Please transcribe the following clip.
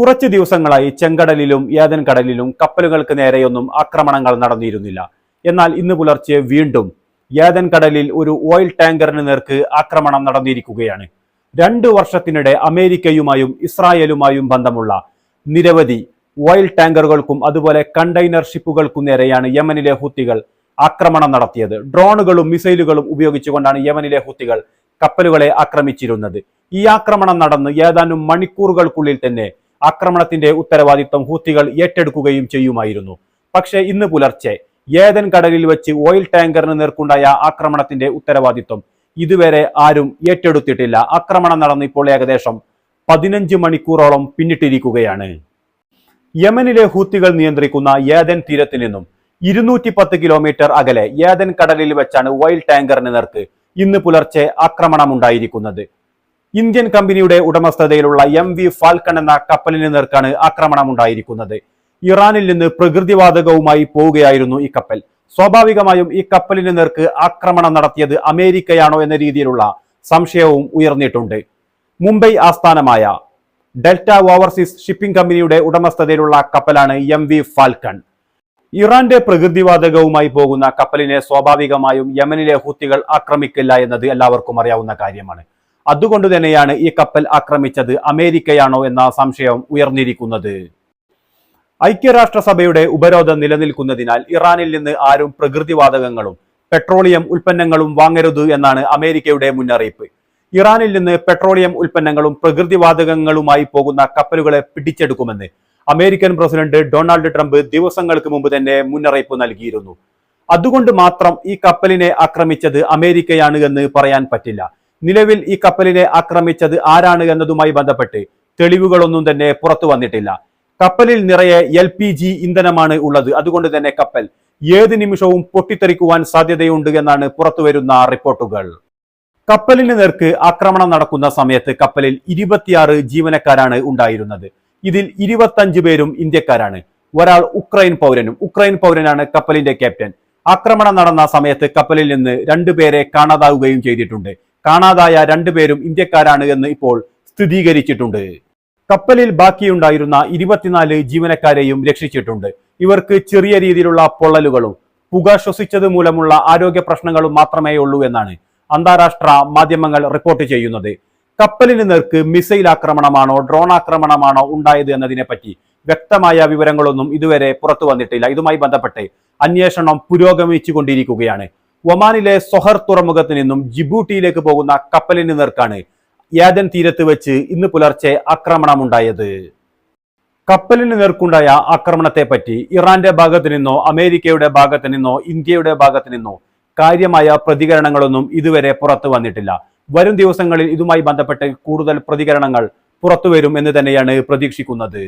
കുറച്ചു ദിവസങ്ങളായി ചെങ്കടലിലും ഏതൻ കടലിലും കപ്പലുകൾക്ക് നേരെയൊന്നും ആക്രമണങ്ങൾ നടന്നിരുന്നില്ല. എന്നാൽ ഇന്ന് പുലർച്ചെ വീണ്ടും ഏതൻ കടലിൽ ഒരു ഓയിൽ ടാങ്കറിന് നേർക്ക് ആക്രമണം നടന്നിരിക്കുകയാണ്. രണ്ട് വർഷത്തിനിടെ അമേരിക്കയുമായും ഇസ്രായേലുമായും ബന്ധമുള്ള നിരവധി ഓയിൽ ടാങ്കറുകൾക്കും അതുപോലെ കണ്ടെയ്നർ ഷിപ്പുകൾക്കും നേരെയാണ് യമനിലെ ഹുത്തികൾ ആക്രമണം നടത്തിയത്. ഡ്രോണുകളും മിസൈലുകളും ഉപയോഗിച്ചുകൊണ്ടാണ് യമനിലെ ഹുത്തികൾ കപ്പലുകളെ ആക്രമിച്ചിരുന്നത്. ഈ ആക്രമണം നടന്ന് ഏതാനും മണിക്കൂറുകൾക്കുള്ളിൽ തന്നെ ആക്രമണത്തിന്റെ ഉത്തരവാദിത്വം ഹൂത്തികൾ ഏറ്റെടുക്കുകയും ചെയ്യുമായിരുന്നു. പക്ഷേ ഇന്ന് പുലർച്ചെ ഏതൻ കടലിൽ വെച്ച് ഓയിൽ ടാങ്കറിന് നേർക്കുണ്ടായ ആക്രമണത്തിന്റെ ഉത്തരവാദിത്വം ഇതുവരെ ആരും ഏറ്റെടുത്തിട്ടില്ല. ആക്രമണം നടന്ന് ഇപ്പോൾ ഏകദേശം പതിനഞ്ച് മണിക്കൂറോളം പിന്നിട്ടിരിക്കുകയാണ്. യമനിലെ ഹൂത്തികൾ നിയന്ത്രിക്കുന്ന ഏതൻ തീരത്തിൽ നിന്നും ഇരുന്നൂറ്റി പത്ത് കിലോമീറ്റർ അകലെ ഏതൻ കടലിൽ വെച്ചാണ് ഓയിൽ ടാങ്കറിന് നേർക്ക് ഇന്ന് പുലർച്ചെ ആക്രമണമുണ്ടായിരിക്കുന്നത്. ഇന്ത്യൻ കമ്പനിയുടെ ഉടമസ്ഥതയിലുള്ള എം വി ഫാൽക്കൺ എന്ന കപ്പലിന് നേർക്കാണ് ആക്രമണം ഉണ്ടായിരിക്കുന്നത് ഇറാനിൽ നിന്ന് പ്രകൃതിവാതകവുമായി പോവുകയായിരുന്നു ഈ കപ്പൽ. സ്വാഭാവികമായും ഈ കപ്പലിന് നേർക്ക് ആക്രമണം നടത്തിയത് അമേരിക്കയാണോ എന്ന രീതിയിലുള്ള സംശയവും ഉയർന്നിട്ടുണ്ട്. മുംബൈ ആസ്ഥാനമായ ഡെൽറ്റ ഓവർസീസ് ഷിപ്പിംഗ് കമ്പനിയുടെ ഉടമസ്ഥതയിലുള്ള കപ്പലാണ് എം വി ഫാൽക്കൺ. ഇറാന്റെ പ്രകൃതിവാതകവുമായി പോകുന്ന കപ്പലിനെ സ്വാഭാവികമായും യമനിലെ ഹൂത്തികൾ ആക്രമിക്കില്ല എന്നത് എല്ലാവർക്കും അറിയാവുന്ന കാര്യമാണ്. അതുകൊണ്ട് തന്നെയാണ് ഈ കപ്പൽ ആക്രമിച്ചത്. അമേരിക്കയാണോ എന്ന സംശയം ഉയർന്നിരിക്കുന്നത്. ഐക്യരാഷ്ട്രസഭയുടെ ഉപരോധം നിലനിൽക്കുന്നതിനാൽ ഇറാനിൽ നിന്ന് ആരും പ്രകൃതിവാതകങ്ങളും പെട്രോളിയം ഉൽപ്പന്നങ്ങളും വാങ്ങരുത് എന്നാണ് അമേരിക്കയുടെ മുന്നറിയിപ്പ്. ഇറാനിൽ നിന്ന് പെട്രോളിയം ഉൽപ്പന്നങ്ങളും പ്രകൃതിവാതകങ്ങളുമായി പോകുന്ന കപ്പലുകളെ പിടിച്ചെടുക്കുമെന്ന് അമേരിക്കൻ പ്രസിഡന്റ് ഡൊണാൾഡ് ട്രംപ് ദിവസങ്ങൾക്ക് മുമ്പ് തന്നെ മുന്നറിയിപ്പ് നൽകിയിരുന്നു. അതുകൊണ്ട് മാത്രം ഈ കപ്പലിനെ ആക്രമിച്ചത് അമേരിക്കയാണ് എന്ന് പറയാൻ പറ്റില്ല. നിലവിൽ ഈ കപ്പലിനെ ആക്രമിച്ചത് ആരാണ് എന്നതുമായി ബന്ധപ്പെട്ട് തെളിവുകളൊന്നും തന്നെ പുറത്തു വന്നിട്ടില്ല. കപ്പലിൽ നിറയെ എൽ പി ജി ഇന്ധനമാണ് ഉള്ളത്. അതുകൊണ്ട് തന്നെ കപ്പൽ ഏത് നിമിഷവും പൊട്ടിത്തെറിക്കുവാൻ സാധ്യതയുണ്ട് എന്നാണ് പുറത്തുവരുന്ന റിപ്പോർട്ടുകൾ. കപ്പലിന് നേർക്ക് ആക്രമണം നടക്കുന്ന സമയത്ത് കപ്പലിൽ ഇരുപത്തിയാറ് ജീവനക്കാരാണ് ഉണ്ടായിരുന്നത്. ഇതിൽ ഇരുപത്തഞ്ച് പേരും ഇന്ത്യക്കാരാണ്. ഒരാൾ ഉക്രൈൻ പൗരനും ഉക്രൈൻ പൗരനാണ് കപ്പലിന്റെ ക്യാപ്റ്റൻ. ആക്രമണം നടന്ന സമയത്ത് കപ്പലിൽ നിന്ന് രണ്ടുപേരെ കാണാതാവുകയും ചെയ്തിട്ടുണ്ട്. കാണാതായ രണ്ടുപേരും ഇന്ത്യക്കാരാണ് എന്ന് ഇപ്പോൾ സ്ഥിരീകരിച്ചിട്ടുണ്ട്. കപ്പലിൽ ബാക്കിയുണ്ടായിരുന്ന ഇരുപത്തിനാല് ജീവനക്കാരെയും രക്ഷിച്ചിട്ടുണ്ട്. ഇവർക്ക് ചെറിയ രീതിയിലുള്ള പൊള്ളലുകളും പുക ശ്വസിച്ചത് മൂലമുള്ള ആരോഗ്യ പ്രശ്നങ്ങളും മാത്രമേ ഉള്ളൂ എന്നാണ് അന്താരാഷ്ട്ര മാധ്യമങ്ങൾ റിപ്പോർട്ട് ചെയ്യുന്നത്. കപ്പലിന് നേർക്ക് മിസൈൽ ആക്രമണമാണോ ഡ്രോൺ ആക്രമണമാണോ ഉണ്ടായത് എന്നതിനെ പറ്റി വ്യക്തമായ വിവരങ്ങളൊന്നും ഇതുവരെ പുറത്തു വന്നിട്ടില്ല. ഇതുമായി ബന്ധപ്പെട്ട് അന്വേഷണം പുരോഗമിച്ചു കൊണ്ടിരിക്കുകയാണ് ഒമാനിലെ സൊഹർ തുറമുഖത്ത് നിന്നും ജിബൂട്ടിയിലേക്ക് പോകുന്ന കപ്പലിന് നേർക്കാണ് യാദൻ തീരത്ത് വെച്ച് ഇന്ന് പുലർച്ചെ ആക്രമണമുണ്ടായത്. കപ്പലിന് നേർക്കുണ്ടായ ആക്രമണത്തെ പറ്റി ഇറാന്റെ ഭാഗത്ത് നിന്നോ അമേരിക്കയുടെ ഭാഗത്ത് നിന്നോ ഇന്ത്യയുടെ ഭാഗത്ത് നിന്നോ കാര്യമായ പ്രതികരണങ്ങളൊന്നും ഇതുവരെ പുറത്തു വന്നിട്ടില്ല. വരും ദിവസങ്ങളിൽ ഇതുമായി ബന്ധപ്പെട്ട് കൂടുതൽ പ്രതികരണങ്ങൾ പുറത്തുവരും എന്ന് തന്നെയാണ് പ്രതീക്ഷിക്കുന്നത്.